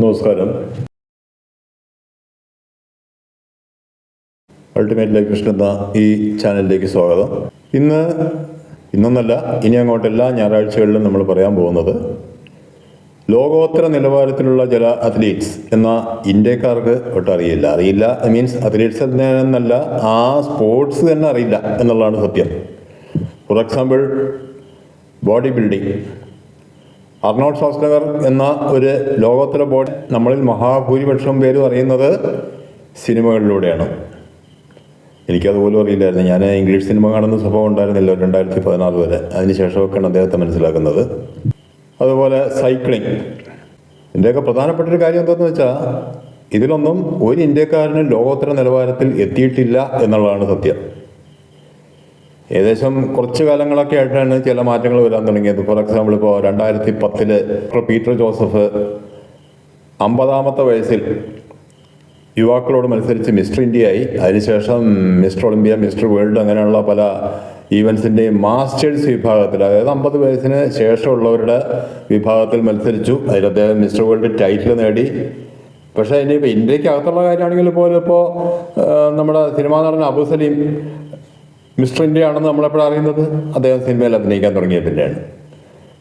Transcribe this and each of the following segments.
നമസ്കാരം. Ultimate life mission എന്ന ഈ ചാനലിലേക്ക് സ്വാഗതം. ഇന്ന് ഇന്നൊന്നല്ല ഇനി അങ്ങോട്ട് എല്ലാ ഞായറാഴ്ചകളിലും നമ്മൾ പറയാൻ പോകുന്നത് ലോകോത്തര നിലവാരത്തിലുള്ള ചില അത്ലീറ്റ്സ് എന്ന ഇന്ത്യക്കാർക്ക് ഒട്ടും അറിയില്ല. അറിയില്ല മീൻസ് അത്ലീറ്റ്സ് എന്നല്ല ആ സ്പോർട്സ് തന്നെ അറിയില്ല എന്നുള്ളതാണ് സത്യം. For example body building Arnold Schwarzenegger എന്ന ഒരു ലോകോത്തര ബോഡി നമ്മളിൽ മഹാഭൂരിപക്ഷം പേരും അറിയുന്നത് സിനിമകളിലൂടെയാണ്. എനിക്കതുപോലും അറിയില്ലായിരുന്നു. ഞാൻ ഇംഗ്ലീഷ് സിനിമ കാണുന്ന സ്വഭാവം ഉണ്ടായിരുന്നില്ല രണ്ടായിരത്തി പതിനാറ് വരെ അതിനുശേഷമൊക്കെയാണ് അദ്ദേഹത്തെ മനസ്സിലാക്കുന്നത്. അതുപോലെ സൈക്ലിംഗ്. ഇതിന്റെയൊക്കെ പ്രധാനപ്പെട്ട ഒരു കാര്യം എന്താണെന്ന് വെച്ചാൽ ഇതിലൊന്നും ഒരു ഇന്ത്യക്കാരനും ലോകോത്തര നിലവാരത്തിൽ എത്തിയിട്ടില്ല എന്നുള്ളതാണ് സത്യം. ഏകദേശം കുറച്ച് കാലങ്ങളൊക്കെ ആയിട്ടാണ് ചില മാറ്റങ്ങൾ വരാൻ തുടങ്ങിയത്. ഫോർ എക്സാമ്പിൾ ഇപ്പോൾ രണ്ടായിരത്തി പത്തിൽ പീറ്റർ ജോസഫ് അമ്പതാമത്തെ വയസ്സിൽ യുവാക്കളോട് മത്സരിച്ച് മിസ്റ്റർ ഇന്ത്യ ആയി അതിനുശേഷം മിസ്റ്റർ ഒളിമ്പിയ മിസ്റ്റർ വേൾഡ് അങ്ങനെയുള്ള പല ഈവൻസിന്റെയും മാസ്റ്റേഴ്സ് വിഭാഗത്തിൽ അതായത് അമ്പത് വയസ്സിന് ശേഷമുള്ളവരുടെ വിഭാഗത്തിൽ മത്സരിച്ചു. അതിൽ അദ്ദേഹം മിസ്റ്റർ വേൾഡ് ടൈറ്റിൽ നേടി. പക്ഷേ ഇനിയിപ്പോൾ ഇന്ത്യക്കകത്തുള്ള കാര്യമാണെങ്കിൽ പോലും ഇപ്പോൾ നമ്മുടെ സിനിമാ നടൻ അബു സലീം മിസ്റ്റർ ഇന്ത്യ ആണെന്ന് നമ്മളെപ്പോഴും അറിയുന്നത്? അദ്ദേഹം സിനിമയിൽ അഭിനയിക്കാൻ തുടങ്ങിയ പിന്നെയാണ്.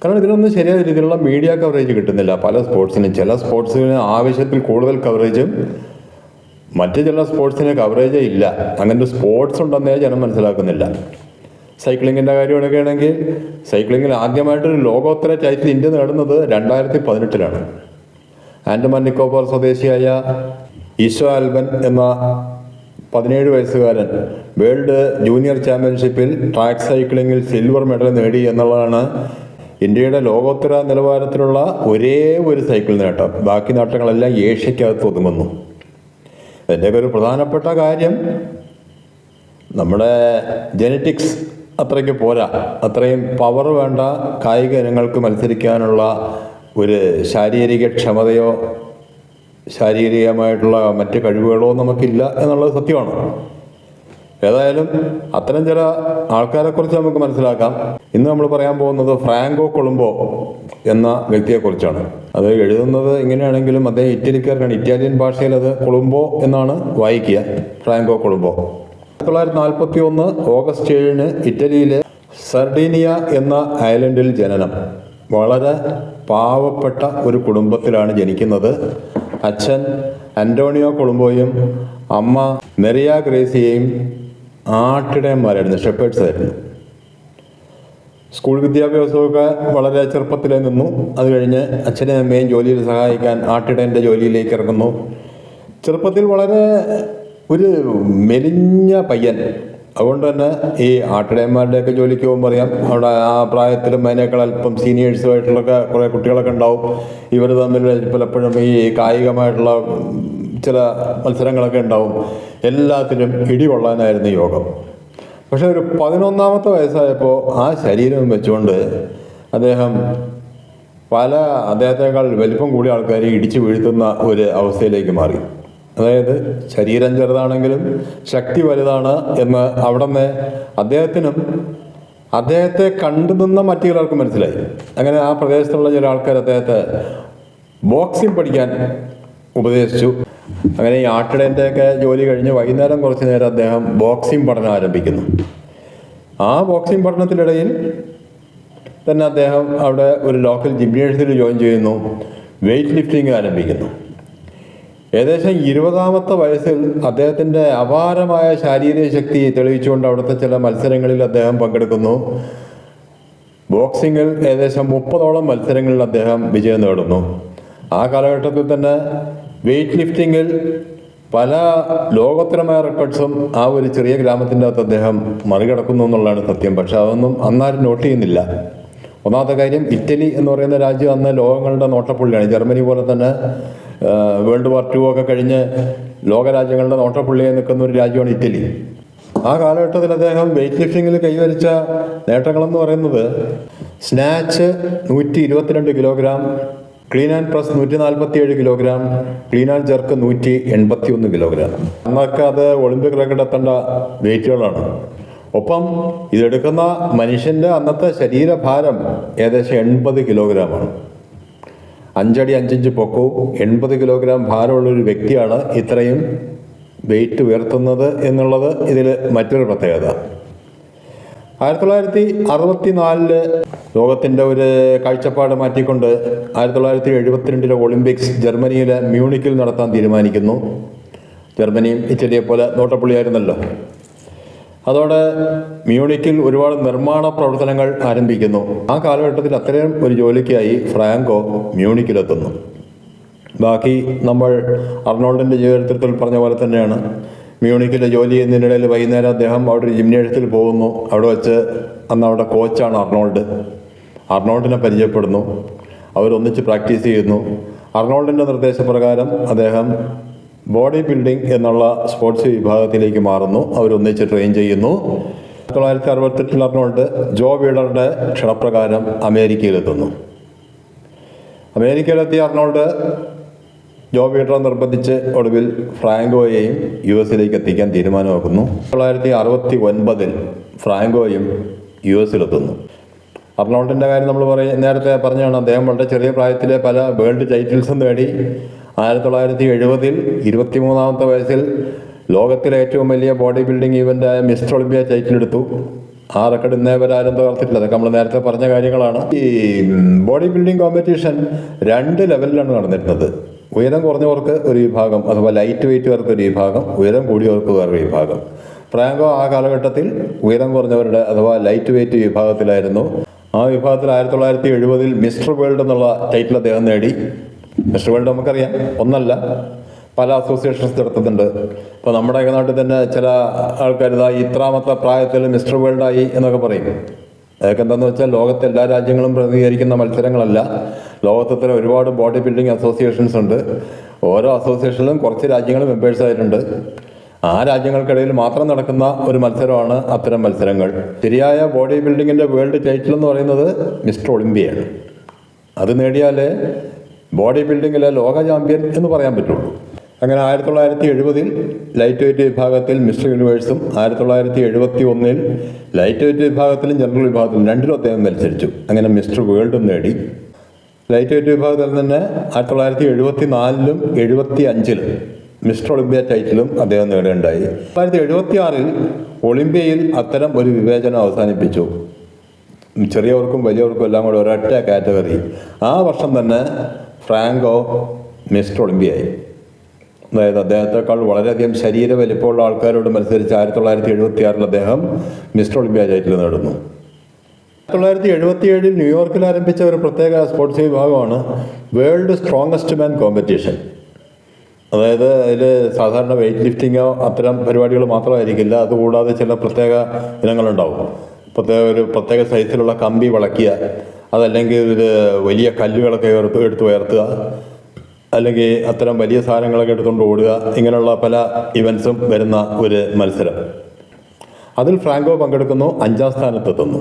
കാരണം ഇതിനൊന്നും ശരിയായ രീതിയിലുള്ള മീഡിയ കവറേജ് കിട്ടുന്നില്ല. പല സ്പോർട്സിനും ചില സ്പോർട്സിന് ആവശ്യത്തിൽ കൂടുതൽ കവറേജും മറ്റ് ചില സ്പോർട്സിന് കവറേജേ ഇല്ല. അങ്ങനത്തെ സ്പോർട്സ് ഉണ്ടെന്നേ ജനം മനസ്സിലാക്കുന്നില്ല. സൈക്ലിങ്ങിന്റെ കാര്യം എടുക്കുകയാണെങ്കിൽ സൈക്ലിങ്ങിൽ ആദ്യമായിട്ടൊരു ലോകോത്തര ടൈറ്റിൽ ഇന്ത്യ നേടുന്നത് രണ്ടായിരത്തി പതിനെട്ടിലാണ് ആൻഡമാൻ നിക്കോബാർ സ്വദേശിയായ ഈശോ ആൽബൻ എന്ന പതിനേഴ് വയസ്സുകാരൻ വേൾഡ് ജൂനിയർ ചാമ്പ്യൻഷിപ്പിൽ ട്രാക്ക് സൈക്ലിങ്ങിൽ സിൽവർ മെഡൽ നേടി എന്നുള്ളതാണ് ഇന്ത്യയുടെ ലോകോത്തര നിലവാരത്തിലുള്ള ഒരേ ഒരു സൈക്കിൾ നേട്ടം. ബാക്കി നേട്ടങ്ങളെല്ലാം ഏഷ്യക്കകത്ത് ഒതുങ്ങുന്നു. അതിന്റെയൊക്കെ ഒരു പ്രധാനപ്പെട്ട കാര്യം നമ്മുടെ ജനറ്റിക്സ് അത്രയ്ക്ക് പോരാ. അത്രയും പവർ വേണ്ട കായിക ഇനങ്ങൾക്ക് മത്സരിക്കാനുള്ള ഒരു ശാരീരിക ക്ഷമതയോ ശാരീരികമായിട്ടുള്ള മറ്റ് കഴിവുകളോ നമുക്കില്ല എന്നുള്ളത് സത്യമാണ്. ഏതായാലും അത്തരം ചില ആൾക്കാരെക്കുറിച്ച് നമുക്ക് മനസ്സിലാക്കാം. ഇന്ന് നമ്മൾ പറയാൻ പോകുന്നത് ഫ്രാങ്കോ കൊളുംബോ എന്ന വ്യക്തിയെക്കുറിച്ചാണ് അത് എഴുതുന്നത് ഇങ്ങനെയാണെങ്കിലും അദ്ദേഹം ഇറ്റലിക്കാരനാണ്. ഇറ്റാലിയൻ ഭാഷയിൽ അത് കൊളുംബോ എന്നാണ് വായിക്കുക. Franco Columbu. ആയിരത്തി തൊള്ളായിരത്തി നാൽപ്പത്തി ഒന്ന് ഓഗസ്റ്റ് ഏഴിന് ഇറ്റലിയിലെ സർഡീനിയ എന്ന ഐലൻഡിൽ ജനനം. വളരെ പാവപ്പെട്ട ഒരു കുടുംബത്തിലാണ് ജനിക്കുന്നത്. അച്ഛൻ അന്റോണിയോ കൊളുംബോയും അമ്മ മെറിയ ഗ്രേസിയെയും ആട്ടിടയന്മാരായിരുന്നു ഷെപ്പേഴ്സ് ആയിരുന്നു. സ്കൂൾ വിദ്യാഭ്യാസമൊക്കെ വളരെ ചെറുപ്പത്തിലേ നിന്നു. അത് കഴിഞ്ഞ് അച്ഛനെയും അമ്മയും ജോലിയിൽ സഹായിക്കാൻ ആട്ടിടേന്റെ ജോലിയിലേക്ക് ഇറങ്ങുന്നു. ചെറുപ്പത്തിൽ വളരെ ഒരു മെലിഞ്ഞ പയ്യൻ. അതുകൊണ്ട് തന്നെ ഈ ആട്ടിടയന്മാരുടെയൊക്കെ ജോലിക്ക് പോകുമ്പോൾ അറിയാം അവിടെ ആ പ്രായത്തിലും അതിനേക്കാൾ അല്പം സീനിയേഴ്സുമായിട്ടുള്ള കുറേ കുട്ടികളൊക്കെ ഉണ്ടാവും. ഇവർ തമ്മിൽ പലപ്പോഴും ഈ കായികമായിട്ടുള്ള ചില മത്സരങ്ങളൊക്കെ ഉണ്ടാവും. എല്ലാത്തിനും ഇടികൊള്ളാനായിരുന്നു യോഗം. പക്ഷെ ഒരു പതിനൊന്നാമത്തെ വയസ്സായപ്പോൾ ആ ശരീരം വെച്ചുകൊണ്ട് അദ്ദേഹം പല അദ്ദേഹത്തെക്കാൾ വലിപ്പം കൂടിയ ആൾക്കാരെ ഇടിച്ചു വീഴ്ത്തുന്ന ഒരു അവസ്ഥയിലേക്ക് മാറി. അതായത് ശരീരം ചെറുതാണെങ്കിലും ശക്തി വലുതാണ് എന്ന് അവിടെ നിന്ന് അദ്ദേഹത്തിനും അദ്ദേഹത്തെ കണ്ടു നിന്ന മറ്റു ചിലർക്കും മനസ്സിലായി. അങ്ങനെ ആ പ്രദേശത്തുള്ള ചില ആൾക്കാർ അദ്ദേഹത്തെ ബോക്സിംഗ് പഠിക്കാൻ ഉപദേശിച്ചു. അങ്ങനെ ഈ ആട്ടിടേന്റെയൊക്കെ ജോലി കഴിഞ്ഞ് വൈകുന്നേരം കുറച്ച് നേരം അദ്ദേഹം ബോക്സിംഗ് പഠനം ആരംഭിക്കുന്നു. ആ ബോക്സിംഗ് പഠനത്തിനിടയിൽ തന്നെ അദ്ദേഹം അവിടെ ഒരു ലോക്കൽ ജിംനേഷ്യത്തിൽ ജോയിൻ ചെയ്യുന്നു വെയിറ്റ് ലിഫ്റ്റിംഗ് ആരംഭിക്കുന്നു. ഏകദേശം ഇരുപതാമത്തെ വയസ്സിൽ അദ്ദേഹത്തിന്റെ അപാരമായ ശാരീരിക ശക്തി തെളിയിച്ചുകൊണ്ട് അവിടുത്തെ ചില മത്സരങ്ങളിൽ അദ്ദേഹം പങ്കെടുക്കുന്നു. ബോക്സിങ്ങിൽ ഏകദേശം മുപ്പതോളം മത്സരങ്ങളിൽ അദ്ദേഹം വിജയം നേടുന്നു. ആ കാലഘട്ടത്തിൽ തന്നെ വെയ്റ്റ് ലിഫ്റ്റിങ്ങിൽ പല ലോകോത്തരമായ റെക്കോർഡ്സും ആ ഒരു ചെറിയ ഗ്രാമത്തിന്റെ അകത്ത് അദ്ദേഹം മറികടക്കുന്നു എന്നുള്ളതാണ് സത്യം. പക്ഷെ അതൊന്നും അന്നാരും നോട്ട് ചെയ്യുന്നില്ല. ഒന്നാമത്തെ കാര്യം ഇറ്റലി എന്ന് പറയുന്ന രാജ്യം അന്ന് ലോകങ്ങളുടെ നോട്ടപ്പുള്ളിയാണ്. ജർമ്മനി പോലെ തന്നെ വേൾഡ് വാർ ടു ഒക്കെ കഴിഞ്ഞ് ലോകരാജ്യങ്ങളുടെ നോട്ടപ്പുള്ളിയായി നിൽക്കുന്ന ഒരു രാജ്യമാണ് ഇറ്റലി. ആ കാലഘട്ടത്തിൽ അദ്ദേഹം വെയ്റ്റ് ലിഫ്റ്റിങ്ങിൽ കൈവരിച്ച നേട്ടങ്ങളെന്ന് പറയുന്നത് സ്നാച്ച് നൂറ്റി ഇരുപത്തിരണ്ട് കിലോഗ്രാം ക്ലീൻ ആൻഡ് പ്രസ് നൂറ്റി നാൽപ്പത്തി ഏഴ് കിലോഗ്രാം ക്ലീൻ ആൻഡ് ജർക്ക് നൂറ്റി എൺപത്തി ഒന്ന് കിലോഗ്രാം അന്നൊക്കെ അത് ഒളിമ്പിക് റെക്കോർഡ് എത്തേണ്ട വെയിറ്റുകളാണ് ഒപ്പം ഇതെടുക്കുന്ന മനുഷ്യന്റെ അന്നത്തെ ശരീരഭാരം ഏകദേശം എൺപത് കിലോഗ്രാമാണ് അഞ്ചടി അഞ്ചഞ്ച് പൊക്കവും എൺപത് കിലോഗ്രാം ഭാരമുള്ള ഒരു വ്യക്തിയാണ് ഇത്രയും വെയിറ്റ് ഉയർത്തുന്നത് എന്നുള്ളത് ഇതിൽ മറ്റൊരു പ്രത്യേകത. ആയിരത്തി തൊള്ളായിരത്തി അറുപത്തി നാലിൽ ലോകത്തിന്റെ ഒരു കാഴ്ചപ്പാട് മാറ്റിക്കൊണ്ട് ആയിരത്തി തൊള്ളായിരത്തി എഴുപത്തിരണ്ടിലെ ഒളിമ്പിക്സ് ജർമ്മനിയിലെ മ്യൂണിക്കിൽ നടത്താൻ തീരുമാനിക്കുന്നു. ജർമ്മനിയും ഇറ്റലിയെ പോലെ നോട്ടപ്പുള്ളിയായിരുന്നല്ലോ. അതോടെ മ്യൂണിക്കിൽ ഒരുപാട് നിർമ്മാണ പ്രവർത്തനങ്ങൾ ആരംഭിക്കുന്നു. ആ കാലഘട്ടത്തിൽ അത്രയും ഒരു ജോലിക്കായി ഫ്രാങ്കോ മ്യൂണിക്കിലെത്തുന്നു. ബാക്കി നമ്മൾ അർണോൾഡിന്റെ ജീവിതത്തിൽ പറഞ്ഞ പോലെ തന്നെയാണ്. മ്യൂണിക്കിലെ ജോലി ചെയ്യുന്നതിനിടയിൽ വൈകുന്നേരം അദ്ദേഹം അവിടെ ഒരു ജിംനേഷ്യത്തിൽ പോകുന്നു. അവിടെ വെച്ച് അന്ന് അവിടെ കോച്ചാണ് അർണോൾഡ്. അർണോൾഡിനെ പരിചയപ്പെടുന്നു. അവരൊന്നിച്ച് പ്രാക്ടീസ് ചെയ്യുന്നു. അർണോൾഡിന്റെ നിർദ്ദേശപ്രകാരം അദ്ദേഹം ബോഡി ബിൽഡിംഗ് എന്നുള്ള സ്പോർട്സ് വിഭാഗത്തിലേക്ക് മാറുന്നു. അവരൊന്നിച്ച് ട്രെയിൻ ചെയ്യുന്നു. തൊള്ളായിരത്തി അറുപത്തെട്ടിൽ അർണോൾഡ് ജോ വീഡറുടെ ക്ഷണപ്രകാരം അമേരിക്കയിലെത്തുന്നു. അമേരിക്കയിലെത്തിയ അർണോൾഡ് ജോ വീഡറെ നിർബന്ധിച്ച് ഒടുവിൽ ഫ്രാങ്കോയെയും യു എസിലേക്ക് എത്തിക്കാൻ തീരുമാനമാക്കുന്നു. തൊള്ളായിരത്തി അറുപത്തി ഒൻപതിൽ ഫ്രാങ്കോയും യു എസിലെത്തുന്നു അർണോൾഡിന്റെ കാര്യം നമ്മൾ പറയും നേരത്തെ പറഞ്ഞാണ് അദ്ദേഹം വളരെ ചെറിയ പ്രായത്തിലെ പല വേൾഡ് ടൈറ്റിൽസും നേടി ആയിരത്തി തൊള്ളായിരത്തി എഴുപതിൽ ഇരുപത്തിമൂന്നാമത്തെ വയസ്സിൽ ലോകത്തിലെ ഏറ്റവും വലിയ ബോഡി ബിൽഡിംഗ് ഇവന്റായ മിസ്റ്റർ ഒളിമ്പിയ ടൈറ്റിൽ എടുത്തു ആ റെക്കോർഡ് ഇന്നേ വരെ ആരും തകർത്തിട്ടില്ല. അതൊക്കെ നമ്മൾ നേരത്തെ പറഞ്ഞ കാര്യങ്ങളാണ്. ഈ ബോഡി ബിൽഡിംഗ് കോമ്പറ്റീഷൻ രണ്ട് ലെവലിലാണ് നടന്നിരുന്നത്. ഉയരം കുറഞ്ഞവർക്ക് ഒരു വിഭാഗം അഥവാ ലൈറ്റ് വെയിറ്റുകാർക്ക് ഒരു വിഭാഗം ഉയരം കൂടിയവർക്ക് വേറൊരു വിഭാഗം. ഫ്രാങ്കോ ആ കാലഘട്ടത്തിൽ ഉയരം കുറഞ്ഞവരുടെ അഥവാ ലൈറ്റ് വെയിറ്റ് വിഭാഗത്തിലായിരുന്നു. ആ വിഭാഗത്തിൽ ആയിരത്തി തൊള്ളായിരത്തി എഴുപതിൽ മിസ്റ്റർ വേൾഡ് എന്നുള്ള ടൈറ്റിൽ അദ്ദേഹം നേടി. മിസ്റ്റർ വേൾഡ് നമുക്കറിയാം. ഒന്നല്ല. പല അസോസിയേഷൻസ് നടത്തുന്നുണ്ട്. ഇപ്പോൾ നമ്മുടെ നാട്ടിൽ തന്നെ ചില ആൾക്കാർ ഇതാ ഇത്രാമത്തെ പ്രായത്തിൽ മിസ്റ്റർ വേൾഡായി എന്നൊക്കെ പറയും. അതൊക്കെ വെച്ചാൽ ലോകത്തെ എല്ലാ രാജ്യങ്ങളും പ്രതിനിധീകരിക്കുന്ന മത്സരങ്ങളല്ല. ലോകത്തെ ഒരുപാട് ബോഡി ബിൽഡിംഗ് അസോസിയേഷൻസ് ഉണ്ട്. ഓരോ അസോസിയേഷനിലും കുറച്ച് രാജ്യങ്ങൾ മെമ്പേഴ്സ് ആയിട്ടുണ്ട്. ആ രാജ്യങ്ങൾക്കിടയിൽ മാത്രം നടക്കുന്ന ഒരു മത്സരമാണ് അത്തരം മത്സരങ്ങൾ. ശരിയായ ബോഡി ബിൽഡിങ്ങിന്റെ വേൾഡ് ടൈറ്റിൽ എന്ന് പറയുന്നത് മിസ്റ്റർ ഒളിമ്പിയാണ് അത് നേടിയാലേ ബോഡി ബിൽഡിങ്ങിലെ ലോക ചാമ്പ്യൻ എന്ന് പറയാൻ പറ്റുള്ളൂ. അങ്ങനെ ആയിരത്തി തൊള്ളായിരത്തി എഴുപതിൽ ലൈറ്റ് വെയിറ്റ് വിഭാഗത്തിൽ മിസ്റ്റർ യൂണിവേഴ്സും ആയിരത്തി തൊള്ളായിരത്തി എഴുപത്തി ഒന്നിൽ ലൈറ്റ് വെയിറ്റ് വിഭാഗത്തിലും ജനറൽ വിഭാഗത്തിലും രണ്ടിലും അദ്ദേഹം മത്സരിച്ചു. അങ്ങനെ മിസ്റ്റർ വേൾഡും നേടി. ലൈറ്റ് വെയിറ്റ് വിഭാഗത്തിൽ തന്നെ ആയിരത്തി തൊള്ളായിരത്തി എഴുപത്തി നാലിലും എഴുപത്തി അഞ്ചിലും മിസ്റ്റർ ഒളിമ്പ്യ ടൈറ്റിലും അദ്ദേഹം നേടുകയുണ്ടായി. തൊള്ളായിരത്തി എഴുപത്തി ആറിൽ ഒളിമ്പ്യയിൽ അത്തരം ഒരു വിവേചനം അവസാനിപ്പിച്ചു. ചെറിയവർക്കും വലിയവർക്കും എല്ലാം കൂടെ ഒരൊറ്റ കാറ്റഗറി. ആ വർഷം തന്നെ ഫ്രാങ്കോ മിസ്റ്റർ ഒളിമ്പിയായി അതായത് അദ്ദേഹത്തെക്കാൾ വളരെയധികം ശരീര വലിപ്പമുള്ള ആൾക്കാരോട് മത്സരിച്ച് ആയിരത്തി തൊള്ളായിരത്തി എഴുപത്തി ആറിൽ അദ്ദേഹം മിസ്റ്റർ ഒളിമ്പ്യ ടൈറ്റിൽ നേടുന്നു. ആയിരത്തി തൊള്ളായിരത്തി എഴുപത്തി ഏഴിൽ ന്യൂയോർക്കിൽ ആരംഭിച്ച ഒരു പ്രത്യേക സ്പോർട്സ് വിഭാഗമാണ് വേൾഡ് സ്ട്രോങ്ങസ്റ്റ് മാൻ കോമ്പറ്റീഷൻ. അതായത് അതിൽ സാധാരണ വെയിറ്റ് ലിഫ്റ്റിങ്ങോ അത്തരം പരിപാടികൾ മാത്രമായിരിക്കില്ല. അതുകൂടാതെ ചില പ്രത്യേക ഇനങ്ങളുണ്ടാവും. പ്രത്യേക ഒരു പ്രത്യേക സൈസിലുള്ള കമ്പി വളയ്ക്കുക അതല്ലെങ്കിൽ വലിയ കല്ലുകളൊക്കെ എടുത്ത് എടുത്ത് ഉയർത്തുക അല്ലെങ്കിൽ അത്തരം വലിയ സാധനങ്ങളൊക്കെ എടുത്തുകൊണ്ട് ഓടുക ഇങ്ങനെയുള്ള പല ഇവൻസും വരുന്ന ഒരു മത്സരം. അതിൽ ഫ്രാങ്കോ പങ്കെടുക്കുന്നു അഞ്ചാം സ്ഥാനത്തെത്തുന്നു.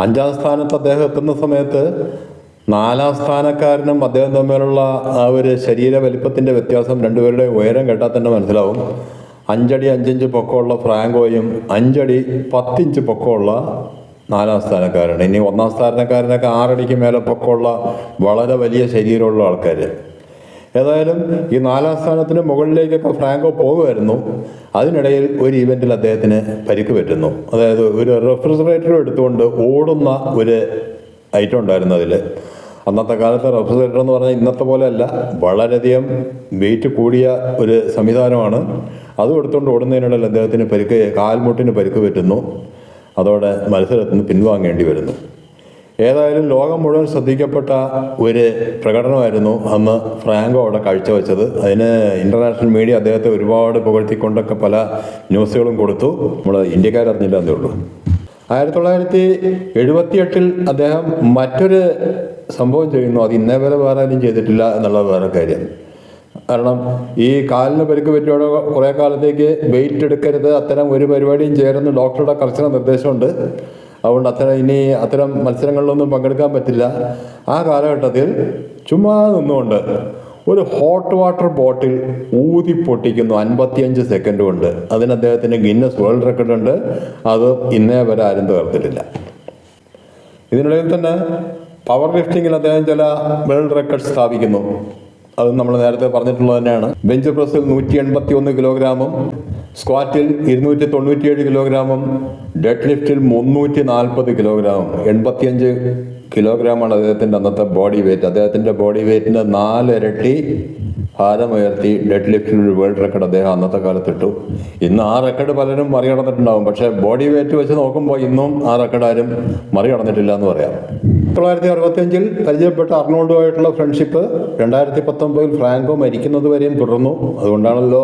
അഞ്ചാം സ്ഥാനത്ത് അദ്ദേഹം എത്തുന്ന സമയത്ത് നാലാം സ്ഥാനക്കാരനും അദ്ദേഹം തമ്മിലുള്ള ആ ഒരു ശരീര വലിപ്പത്തിന്റെ വ്യത്യാസം രണ്ടുപേരുടെ ഉയരം കേട്ടാൽ തന്നെ മനസ്സിലാവും. അഞ്ചടി അഞ്ചഞ്ച് പൊക്കമുള്ള ഫ്രാങ്കോയും അഞ്ചടി പത്തിഞ്ച് പൊക്കമുള്ള നാലാം സ്ഥാനക്കാരാണ്. ഇനി ഒന്നാം സ്ഥാനക്കാരനൊക്കെ ആറടിക്ക് മേലെ പൊക്കമുള്ള വളരെ വലിയ ശരീരമുള്ള ആൾക്കാർ ഏതായാലും ഈ നാലാം സ്ഥാനത്തിന് മുകളിലേക്കൊക്കെ ഫ്രാങ്കോ പോകുമായിരുന്നു. അതിനിടയിൽ ഒരു ഇവന്റിൽ അദ്ദേഹത്തിന് പരിക്ക് പറ്റുന്നു. അതായത് ഒരു റെഫ്രിജറേറ്റർ എടുത്തുകൊണ്ട് ഓടുന്ന ഒരു ഐറ്റം ഉണ്ടായിരുന്നു അതിൽ അന്നത്തെ കാലത്തെ റെഫ്രിജറേറ്റർ എന്ന് പറഞ്ഞാൽ ഇന്നത്തെ പോലെ അല്ല വളരെയധികം വെയിറ്റ് കൂടിയ ഒരു സംവിധാനമാണ്. അതും എടുത്തുകൊണ്ട് ഓടുന്നതിനിടയിൽ അദ്ദേഹത്തിന് പരിക്ക് കാൽമുട്ടിന് പരിക്ക് പറ്റുന്നു. അതോടെ മത്സരത്തിന് പിൻവാങ്ങേണ്ടി വരുന്നു. ഏതായാലും ലോകം മുഴുവൻ ശ്രദ്ധിക്കപ്പെട്ട ഒരു പ്രകടനമായിരുന്നു അന്ന് ഫ്രാങ്കോ അവിടെ കാഴ്ചവെച്ചത്. അതിന് ഇന്റർനാഷണൽ മീഡിയ അദ്ദേഹത്തെ ഒരുപാട് പുകഴ്ത്തിക്കൊണ്ടൊക്കെ പല ന്യൂസുകളും കൊടുത്തു. നമ്മൾ ഇന്ത്യക്കാരറിഞ്ഞില്ല എന്നേ ഉള്ളൂ. ആയിരത്തി തൊള്ളായിരത്തി എഴുപത്തിയെട്ടിൽ അദ്ദേഹം മറ്റൊരു സംഭവം ചെയ്യുന്നു. അത് ഇന്നേ വരെ വേറെ ആരും ചെയ്തിട്ടില്ല എന്നുള്ള വേറെ കാര്യം. കാരണം ഈ കാലിന് പരിക്ക് പറ്റിയോടെ കുറേ കാലത്തേക്ക് വെയിറ്റ് എടുക്കരുത് അത്തരം ഒരു പരിപാടിയും ചെയ്യരുതെന്ന് ഡോക്ടറുടെ കർശന നിർദ്ദേശമുണ്ട്. അതുകൊണ്ട് അത്തരം ഇനി അത്തരം മത്സരങ്ങളിലൊന്നും പങ്കെടുക്കാൻ പറ്റില്ല. ആ കാലഘട്ടത്തിൽ ചുമ്മാ നിന്നുകൊണ്ട് ഒരു ഹോട്ട് വാട്ടർ ബോട്ടിൽ ഊതി പൊട്ടിക്കുന്നു അൻപത്തിയഞ്ച് സെക്കൻഡ് കൊണ്ട്. അതിന് അദ്ദേഹത്തിന് ഗിന്നസ് വേൾഡ് റെക്കോർഡ് ഉണ്ട്. അത് ഇന്നേ വരെ ആരും തകർത്തിട്ടില്ല ഇതിനിടയിൽ തന്നെ പവർ ലിഫ്റ്റിങ്ങിൽ അദ്ദേഹം ചില വേൾഡ് റെക്കോർഡ് സ്ഥാപിക്കുന്നു. അത് നമ്മൾ നേരത്തെ പറഞ്ഞിട്ടുള്ളത് തന്നെയാണ്. ബെഞ്ച് പ്രസ്സിൽ നൂറ്റി എൺപത്തി ഒന്ന് കിലോഗ്രാമും സ്ക്വാറ്റിൽ ഇരുന്നൂറ്റി തൊണ്ണൂറ്റിയേഴ് കിലോഗ്രാമും ഡെഡ് ലിഫ്റ്റിൽ മുന്നൂറ്റി നാൽപ്പത് കിലോഗ്രാമും. എൺപത്തിയഞ്ച് കിലോഗ്രാമാണ് അദ്ദേഹത്തിന്റെ അന്നത്തെ ബോഡി വെയിറ്റ് അദ്ദേഹത്തിന്റെ ബോഡി വെയിറ്റിന്റെ നാലിരട്ടി ഭാരമുയർത്തി ഡെഡ് ലിഫ്റ്റിൽ ഒരു വേൾഡ് റെക്കോർഡ് അദ്ദേഹം അന്നത്തെ കാലത്ത് ഇട്ടു ഇന്ന് ആ റെക്കോർഡ് പലരും മറികടന്നിട്ടുണ്ടാവും. പക്ഷേ ബോഡി വെയിറ്റ് വെച്ച് നോക്കുമ്പോൾ ഇന്നും ആ റെക്കോർഡ് ആരും മറികടന്നിട്ടില്ല എന്ന് പറയാം. തൊള്ളായിരത്തി അറുപത്തിയഞ്ചിൽ പരിചയപ്പെട്ട അർണോൾഡുമായിട്ടുള്ള ഫ്രണ്ട്ഷിപ്പ് രണ്ടായിരത്തി പത്തൊമ്പതിൽ ഫ്രാങ്കോ മരിക്കുന്നത് വരെയും തുടർന്നു. അതുകൊണ്ടാണല്ലോ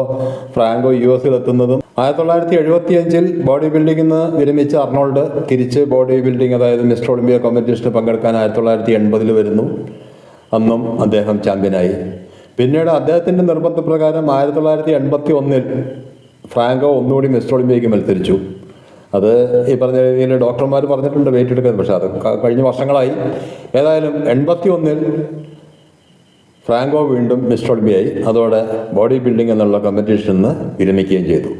ഫ്രാങ്കോ യു എസിൽ എത്തുന്നതും. ആയിരത്തി തൊള്ളായിരത്തി എഴുപത്തിയഞ്ചിൽ ബോഡി ബിൽഡിംഗിൽ നിന്ന് വിരമിച്ച അർണോൾഡ് തിരിച്ച് ബോഡി ബിൽഡിംഗ് അതായത് മിസ്റ്റർ ഒളിമ്പിയ കോമ്പറ്റീഷന് പങ്കെടുക്കാൻ ആയിരത്തി തൊള്ളായിരത്തി എൺപതിൽ വരുന്നു. അന്നും അദ്ദേഹം ചാമ്പ്യനായി. പിന്നീട് അദ്ദേഹത്തിന്റെ നിർബന്ധപ്രകാരം ആയിരത്തി തൊള്ളായിരത്തി എൺപത്തി ഒന്നിൽ ഫ്രാങ്കോ ഒന്നുകൂടി മിസ്റ്റർ ഒളിമ്പിയയ്ക്ക് മത്സരിച്ചു. അത് ഈ പറഞ്ഞ രീതിയിൽ ഡോക്ടർമാർ പറഞ്ഞിട്ടുണ്ട് വെയിറ്റ് എടുക്കുന്നത് പക്ഷേ അത് കഴിഞ്ഞ വർഷങ്ങളായി. ഏതായാലും എൺപത്തി ഒന്നിൽ ഫ്രാങ്കോ വീണ്ടും മിസ്റ്റർ ഒളിമ്പിയായി അതോടെ ബോഡി ബിൽഡിംഗ് എന്നുള്ള കമ്പറ്റീഷനിൽ നിന്ന് വിരമിക്കുകയും ചെയ്തു.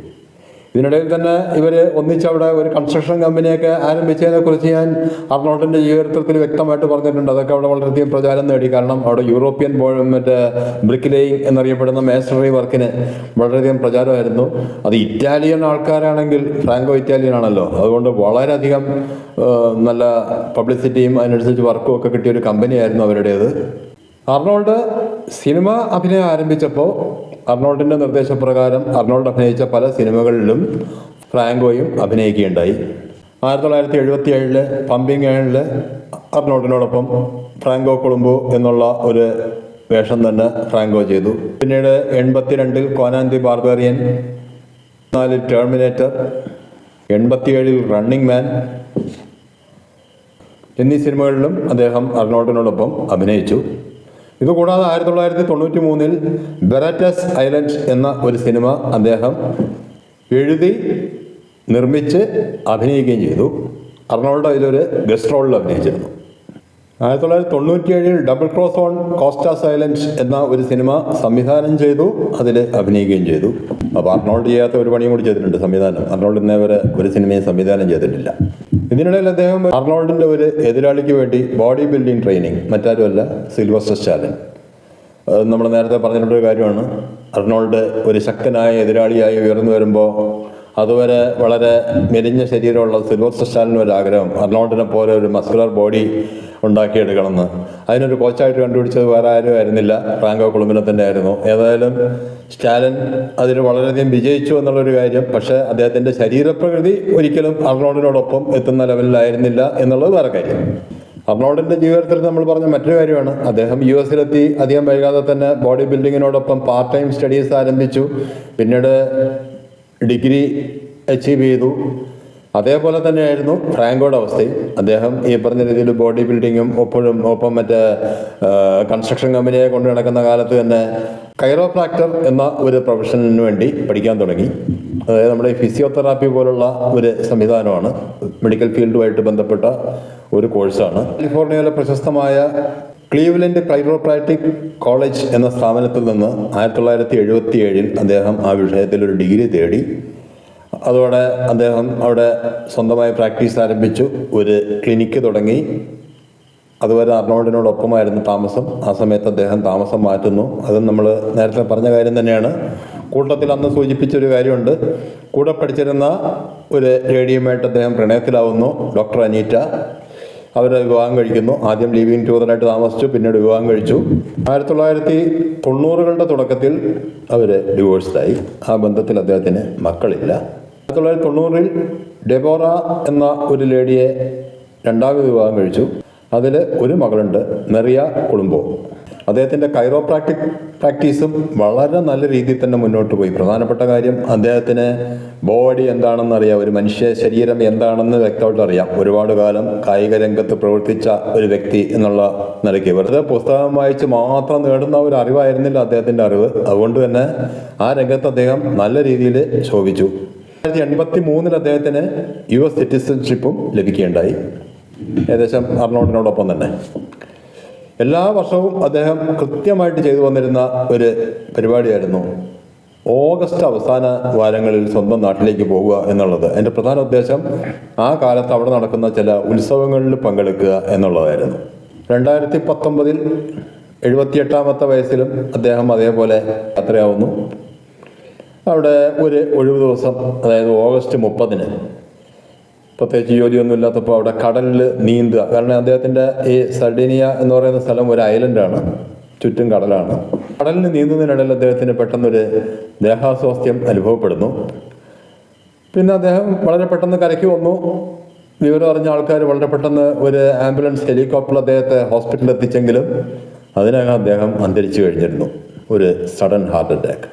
ഇതിനിടയിൽ തന്നെ ഇവർ ഒന്നിച്ചവിടെ ഒരു കൺസ്ട്രക്ഷൻ കമ്പനിയൊക്കെ ആരംഭിച്ചതിനെക്കുറിച്ച് ഞാൻ അർണോൾഡിന്റെ ജീവിതത്തിൽ വ്യക്തമായിട്ട് പറഞ്ഞിട്ടുണ്ട്. അതൊക്കെ അവിടെ വളരെയധികം പ്രചാരം നേടി. കാരണം അവിടെ യൂറോപ്യൻ മറ്റേ ബ്രിക്ക് ലേയിങ് എന്നറിയപ്പെടുന്ന മേസ്റ്ററി വർക്കിന് വളരെയധികം പ്രചാരമായിരുന്നു. അത് ഇറ്റാലിയൻ ആൾക്കാരാണെങ്കിൽ ഫ്രാങ്കോ ഇറ്റാലിയൻ ആണല്ലോ. അതുകൊണ്ട് വളരെയധികം നല്ല പബ്ലിസിറ്റിയും അതിനനുസരിച്ച് വർക്കും ഒക്കെ കിട്ടിയ ഒരു കമ്പനിയായിരുന്നു അവരുടേത്. അർണോൾഡ് സിനിമ അഭിനയം ആരംഭിച്ചപ്പോൾ അർണോൾഡിന്റെ നിർദ്ദേശപ്രകാരം അർണോൾഡ് അഭിനയിച്ച പല സിനിമകളിലും ഫ്രാങ്കോയും അഭിനയിക്കുകയുണ്ടായി. ആയിരത്തി തൊള്ളായിരത്തി എഴുപത്തി ഏഴിൽ പമ്പിങ് ഏണിൽ അർണോൾഡിനോടൊപ്പം ഫ്രാങ്കോ കൊളുമ്പോ എന്നുള്ള ഒരു വേഷം തന്നെ ഫ്രാങ്കോ ചെയ്തു. പിന്നീട് എൺപത്തിരണ്ടിൽ കോനാന്തി ബാർബേറിയൻ നാല് ടെർമിനേറ്റർ എൺപത്തിയേഴിൽ റണ്ണിംഗ് മാൻ എന്നീ സിനിമകളിലും അദ്ദേഹം അർണോൾഡിനോടൊപ്പം അഭിനയിച്ചു. ഇതുകൂടാതെ ആയിരത്തി തൊള്ളായിരത്തി തൊണ്ണൂറ്റി മൂന്നിൽ ബെറാറ്റസ് ഐലൻഡ് എന്ന ഒരു സിനിമ അദ്ദേഹം എഴുതി നിർമ്മിച്ച് അഭിനയിക്കുകയും ചെയ്തു. അർണോൾഡ് അതിലൊരു ഗസ്റ്റ് റോളിൽ അഭിനയിച്ചിരുന്നു. ആയിരത്തി തൊള്ളായിരത്തി തൊണ്ണൂറ്റിയേഴിൽ double cross on Costa silence എന്ന ഒരു സിനിമ സംവിധാനം ചെയ്തു അതിൽ അഭിനയിക്കുകയും ചെയ്തു. അപ്പോൾ അർണോൾഡ് ചെയ്യാത്ത ഒരു പണിയും കൂടി ചെയ്തിട്ടുണ്ട് സംവിധാനം. അർണോൾഡ് ഇന്നേ വരെ ഒരു സിനിമയും സംവിധാനം ചെയ്തിട്ടില്ല. ഇതിനിടയിൽ അദ്ദേഹം അർണോൾഡിന്റെ ഒരു എതിരാളിക്ക് വേണ്ടി ബോഡി ബിൽഡിംഗ് ട്രെയിനിങ് മറ്റാരുമല്ല സിൽവസ്റ്റർ സ്റ്റാലിൻ അത് നമ്മൾ നേരത്തെ പറഞ്ഞിട്ടുള്ളൊരു കാര്യമാണ്. അർണോൾഡ് ഒരു ശക്തനായ എതിരാളിയായി ഉയർന്നു വരുമ്പോൾ അതുവരെ വളരെ മെലിഞ്ഞ ശരീരമുള്ള സിൽവസ്റ്റർ സ്റ്റാലിന് ഒരു ആഗ്രഹം. അർണോൾഡിനെ പോലെ ഒരു മസ്കുലർ ബോഡി ഉണ്ടാക്കിയെടുക്കണമെന്ന്. അതിനൊരു കോച്ചായിട്ട് കണ്ടുപിടിച്ചത് വേറെ ആരും ആയിരുന്നില്ല. റാങ്കോ കുളുമ്പിനെ തന്നെ ആയിരുന്നു ഏതായാലും സ്റ്റാലിൻ അതിൽ വളരെയധികം വിജയിച്ചു എന്നുള്ളൊരു കാര്യം. പക്ഷേ അദ്ദേഹത്തിന്റെ ശരീരപ്രകൃതി ഒരിക്കലും അർണോൾഡിനോടൊപ്പം എത്തുന്ന ലെവലിലായിരുന്നില്ല എന്നുള്ളത് വേറെ കാര്യം. അർണോൾഡിന്റെ ജീവിതത്തിൽ നമ്മൾ പറഞ്ഞ മറ്റൊരു കാര്യമാണ്. അദ്ദേഹം യു എസിലെത്തി അധികം വൈകാതെ തന്നെ ബോഡി ബിൽഡിങ്ങിനോടൊപ്പം പാർട്ട് ടൈം സ്റ്റഡീസ് ആരംഭിച്ചു. പിന്നീട് ഡിഗ്രി അച്ചീവ് ചെയ്തു. അതേപോലെ തന്നെയായിരുന്നു ഫ്രാങ്കോയുടെ അവസ്ഥയും അദ്ദേഹം ഈ പറഞ്ഞ രീതിയിൽ ബോഡി ബിൽഡിങ്ങും ഒപ്പോഴും ഒപ്പം മറ്റേ കൺസ്ട്രക്ഷൻ കമ്പനിയെ കൊണ്ട് നടക്കുന്ന കാലത്ത് തന്നെ കൈറോപ്രാക്ടർ എന്ന ഒരു പ്രൊഫഷനിന് വേണ്ടി പഠിക്കാൻ തുടങ്ങി. അതായത് നമ്മുടെ ഫിസിയോതെറാപ്പി പോലുള്ള ഒരു സംവിധാനമാണ്. മെഡിക്കൽ ഫീൽഡുമായിട്ട് ബന്ധപ്പെട്ട ഒരു കോഴ്സാണ് കാലിഫോർണിയയിലെ പ്രശസ്തമായ ക്ലീവ്ലൻഡ് കൈറോപ്രാക്ടിക് കോളേജ് എന്ന സ്ഥാപനത്തിൽ നിന്ന് ആയിരത്തി തൊള്ളായിരത്തി എഴുപത്തി ഏഴിൽ അദ്ദേഹം ആ വിഷയത്തിൽ ഒരു ഡിഗ്രി തേടി. അതോടെ അദ്ദേഹം അവിടെ സ്വന്തമായി പ്രാക്ടീസ് ആരംഭിച്ചു. ഒരു ക്ലിനിക്ക് തുടങ്ങി. അതുവരെ അർണോൾഡിനോടൊപ്പമായിരുന്നു താമസം. ആ സമയത്ത് അദ്ദേഹം താമസം മാറ്റുന്നു. അത് നമ്മൾ നേരത്തെ പറഞ്ഞ കാര്യം തന്നെയാണ്. കൂട്ടത്തിൽ അന്ന് സൂചിപ്പിച്ചൊരു കാര്യമുണ്ട്. കൂടെ പഠിച്ചിരുന്ന ഒരു ലേഡിയുമായിട്ട് അദ്ദേഹം പ്രണയത്തിലാവുന്നു ഡോക്ടർ അനീറ്റ. അവരെ വിവാഹം കഴിക്കുന്നു. ആദ്യം ലിവിങ് ടൂതറായിട്ട് താമസിച്ചു പിന്നീട് വിവാഹം കഴിച്ചു. ആയിരത്തി തൊള്ളായിരത്തി തൊണ്ണൂറുകളുടെ തുടക്കത്തിൽ അവർ ഡിവോഴ്സ്ഡായി. ആ ബന്ധത്തിൽ അദ്ദേഹത്തിന് മക്കളില്ല. ആയിരത്തി തൊള്ളായിരത്തി തൊണ്ണൂറിൽ ഡെബോറ എന്ന ഒരു ലേഡിയെ രണ്ടാമത് വിവാഹം കഴിച്ചു. അതിൽ ഒരു മകളുണ്ട് നെറിയ കുളുമ്പോ അദ്ദേഹത്തിന്റെ കൈറോപ്രാക്ടിക് പ്രാക്ടീസും വളരെ നല്ല രീതിയിൽ തന്നെ മുന്നോട്ട് പോയി. പ്രധാനപ്പെട്ട കാര്യം അദ്ദേഹത്തിന് ബോഡി എന്താണെന്ന് അറിയാം ഒരു മനുഷ്യ ശരീരം എന്താണെന്ന് വ്യക്തമായിട്ട് അറിയാം. ഒരുപാട് കാലം കായിക രംഗത്ത് പ്രവർത്തിച്ച ഒരു വ്യക്തി എന്നുള്ള നിലയ്ക്ക്. വെറുതെ പുസ്തകം വായിച്ച് മാത്രം നേടുന്ന ഒരു അറിവായിരുന്നില്ല അദ്ദേഹത്തിന്റെ അറിവ്. അതുകൊണ്ട് തന്നെ ആ രംഗത്ത് അദ്ദേഹം നല്ല രീതിയിൽ ശോഭിച്ചു. ആയിരത്തി എൺപത്തി മൂന്നിൽ അദ്ദേഹത്തിന് യു എസ് സിറ്റിസൺഷിപ്പും ലഭിക്കുകയുണ്ടായി. ഏകദേശം അർണോൾഡിനോടൊപ്പം തന്നെ. എല്ലാ വർഷവും അദ്ദേഹം കൃത്യമായിട്ട് ചെയ്തു വന്നിരുന്ന ഒരു പരിപാടിയായിരുന്നു. ഓഗസ്റ്റ് അവസാന വാരങ്ങളിൽ സ്വന്തം നാട്ടിലേക്ക് പോവുക എന്നുള്ളത്. എന്റെ പ്രധാന ഉദ്ദേശം ആ കാലത്ത് അവിടെ നടക്കുന്ന ചില ഉത്സവങ്ങളിൽ പങ്കെടുക്കുക എന്നുള്ളതായിരുന്നു. രണ്ടായിരത്തി പത്തൊമ്പതിൽ എഴുപത്തിയെട്ടാമത്തെ വയസ്സിലും അദ്ദേഹം അതേപോലെ യാത്രയാവുന്നു. അവിടെ ഒരു ഒഴിവ് ദിവസം അതായത് ഓഗസ്റ്റ് മുപ്പതിന് പ്രത്യേകിച്ച് ജോലിയൊന്നും ഇല്ലാത്തപ്പോൾ അവിടെ കടലിൽ നീന്തുക. കാരണം അദ്ദേഹത്തിന്റെ ഈ സർഡീനിയ എന്ന് പറയുന്ന സ്ഥലം ഒരു ഐലൻഡാണ് ചുറ്റും കടലാണ്. കടലിൽ നീന്തുന്നതിനിടയിൽ അദ്ദേഹത്തിന് പെട്ടെന്നൊരു ദേഹാസ്വാസ്ഥ്യം അനുഭവപ്പെടുന്നു. പിന്നെ അദ്ദേഹം വളരെ പെട്ടെന്ന് കരയ്ക്ക് വന്നു. വിവരം അറിഞ്ഞ ആൾക്കാർ വളരെ പെട്ടെന്ന് ഒരു ആംബുലൻസ് ഹെലികോപ്റ്റർ അദ്ദേഹത്തെ ഹോസ്പിറ്റലിൽ എത്തിച്ചെങ്കിലും അതിനകം അദ്ദേഹം അന്തരിച്ചു കഴിഞ്ഞിരുന്നു. ഒരു സഡൻ ഹാർട്ട് അറ്റാക്ക്.